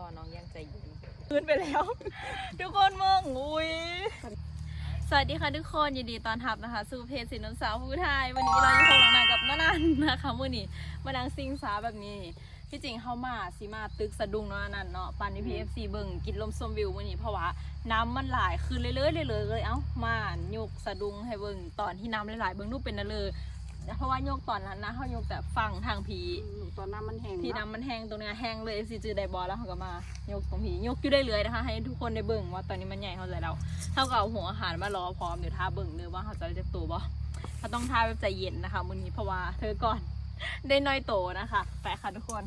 รอน้องยังใจเย็นคืนไปแล้ว ทุกคนมึงอุ้ยสวัสดีค่ะทุกคนยินดีตอนรับนะคะสู่เพจสินน้ำสาวผู้ไทย วันนี้เราอยู่กับน้างกับน้านันนะคะมื่อนี้มาดังซิงสาแบบนี้ที่จริงเข้ามาสีมาตึกสะดุ้งเนาะอันนั่นเนาะปันนี่พีเอฟซีเบิ่งกินลมชมวิวมื่อนี้เพราะว่าน้ำมันหลายคืนเรื่อยๆเลยเลยเอ้ามาหยกสะดุ้งให้เบิ่งตอนที่น้ำหลายๆเบิ่งรูปเป็นนั่นเลย เพราะว่ายกตอนนั้นนะเขายกแต่ฝั่งทางผีตอนน้ำมันแห้งที่น้ำมันแห้งตรงเนี้ยแห้งเลยซีจือไดบอลแล้วเขาก็มายกตรงผียกอยู่ได้เลยนะคะ ให้ทุกคนได้เบิ่งว่าตอนนี้มันใหญ่เท่าไหร่แล้วเท่ากับเอาหัวอาหารมารอพร้อมเดี๋ยวท่าเบิ่งเลยว่าเขาจะได้จากตัวบ่เขาต้องท่าแบบใจเย็นนะคะมื้อนี้เพราะว่าเธอก่อนได้น้อยโตนะคะไปค่ะทุกคน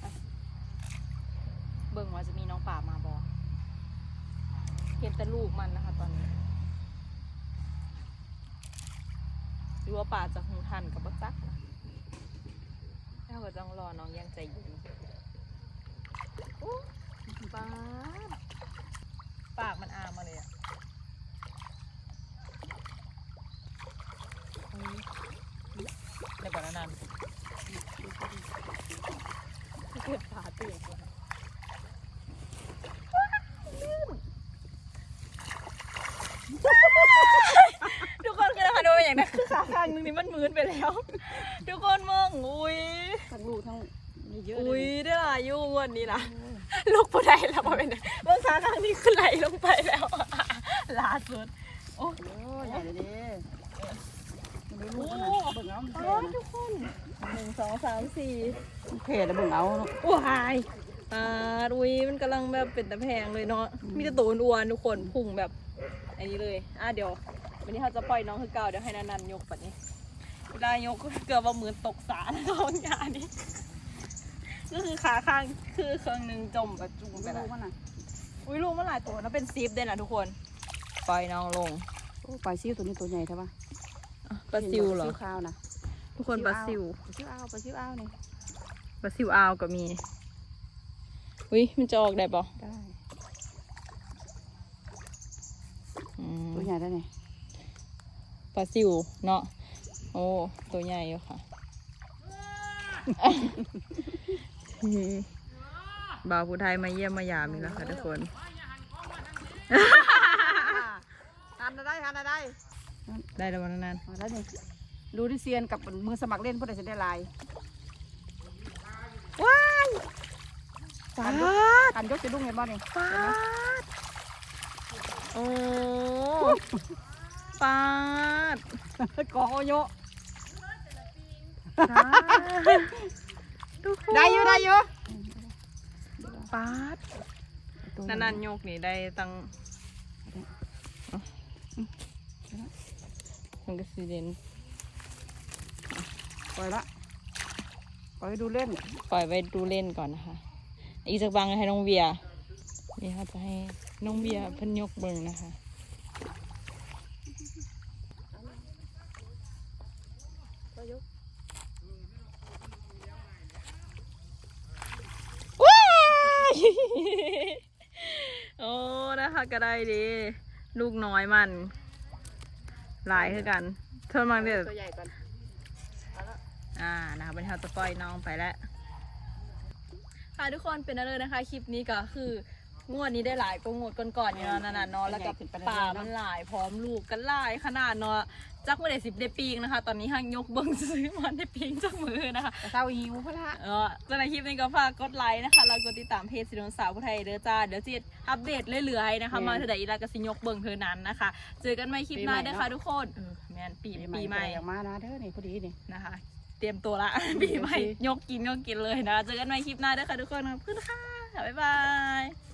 ไปเบิ่งว่าจะมีน้องป่ามาบอ เห็นแต่ลูกมันนะคะตอนนี้หรือว่าป่าจะหูทันกับบักจักนะแล้วก็ต้องรอน้องยังใจเย็นโอ้ปาปากมันอามาเลยอะอุ๊ยในบ่อนั้นเกิดปลาตื่นคนทุกคน คือนะคะดูเป็นอย่างนั้นคือขาข้างนึงนี่มันมืนไปแล้ว ทุกคนมึงอุ้ยทั้งลูกทั้งมีเยอะอุ้เลยยได้หลายอยุ่งวันนี้นะลูกผู้ใดแล้วมาเป็นเมื่อขาข้างนี้คือไหลลงไปแล้วล่าสุดโอ้โอ้ใหญ่เลยเด้มันได้ลูกโหมันน่ะเบิ่งเอามันตแผ่อนนะทุกคนหนึ่งสองสามสี่มันแผ่แล้วเบิ่งเอาเนาะว้ายอ่าอุ้ยมันกำลังแบบเป็นตะแพงเลยเนาะมีแต่ตัวอ้วนๆทุกคนพุ่งแบบอันนี้เลย อะเดี๋ยว วันนี้เขาจะปล่อยน้องคือเก่าเดี๋ยวให้นันนันยกแบบนี้เวลายกเกือบว่ามือตกสาแล้วท้องยานี้ก็คือขาข้างคือเครื่องหนึงจมแบบจุ่มไปลูแล้วกมันน่ะอุ้ยลูกมันหลายตัวนะเป็นซิปด้วยนะทุกคน ปล่อยน้องลงโอ้ปลาซิวตัวนี้ตัวใหญ่ใช่ปะปลาซิวเหรอปลาซิวขาวนะทุกคนปลาซิวปลาซิวอ้าวปลาซิวอ้าวนี่ปลาซิวอาวก็มีอุ้ยมันจะออกได้ปะได้อืมตัวใหญ่ได้ไง ปลาซิวเนาะโอ้ตัวใหญ่อยู่ค่ะอืมบ่าวผู้ไทยมาเยี่ยมมายามอีกแล้วค่ะทุกคนทานได้ทานได้ ได้แล้ววันนั้นมาแล้วนี่ดูดิเซียนกับมือสมัครเล่นผู้ใดจะได้ลายว้ายปาดการยกจะดุ้งเห็นบ่นี่ปาดโอ้ ปาดกอโยปาดทุกคนได้อยู่ได้อยู่ปาดนันนันโยกนี่ได้ตั้งมันก็สีเดนปล่อยละปล่อยให้ดูเล่น ปล่อยไว้ดูเล่นก่อนนะคะ อีกสักบังให้น้องเบียร์นี่ค่ะจะให้น้องเบียร์เพิ่นยกเบิ่งนะคะว้าย โอ้นะคะก็ได้ดี ลูกน้อยมัน หลายคือกันเท่ามังเดียวตัวใหญ่ก่อนอ่านะคะเป็นเท่าจะปล่อยน้องไปแล้วค่ะทุกคนเป็นอะไรนะคะ คลิปนี้ก็คือ งวดนี้ได้หลายก็งวดก่อนๆอยู่เนาะนั่นน่ะเนาะแล้วก็ป่ามันหลายพร้อมลูกกันหลายขนาดเนาะจักไม่ได้สิบได้ปีงนะคะ ตอนนี้ห้างยกเบิ้งซื้อมันได้ปีงจากมือนะคะแต่เศร้าหิวพะละเออสำหรับคลิปนี้ก็ฝากกดไลค์นะคะแล้วกดติดตามเพจสินนสาวผู้ไทยเด้อจ้าเดี๋ยวจะอัปเดตเรื่อยๆนะคะ มาเถอะอีลากสิยกเบิ่งเธอนั้นนะคะ เจอกันใหม่คลิปหน้าเด้อค่ะทุกคนเออแมนปีปีใหม่อย่างมานะเด้อนี่พอดีนี่นะคะ เตรียมตัวละปีใหม่ยกกินยกกินเลยนะเจอกันใหม่คลิปหน้าเด้อค่ะทุกคนขอบคุณค่ะบ๊ายบาย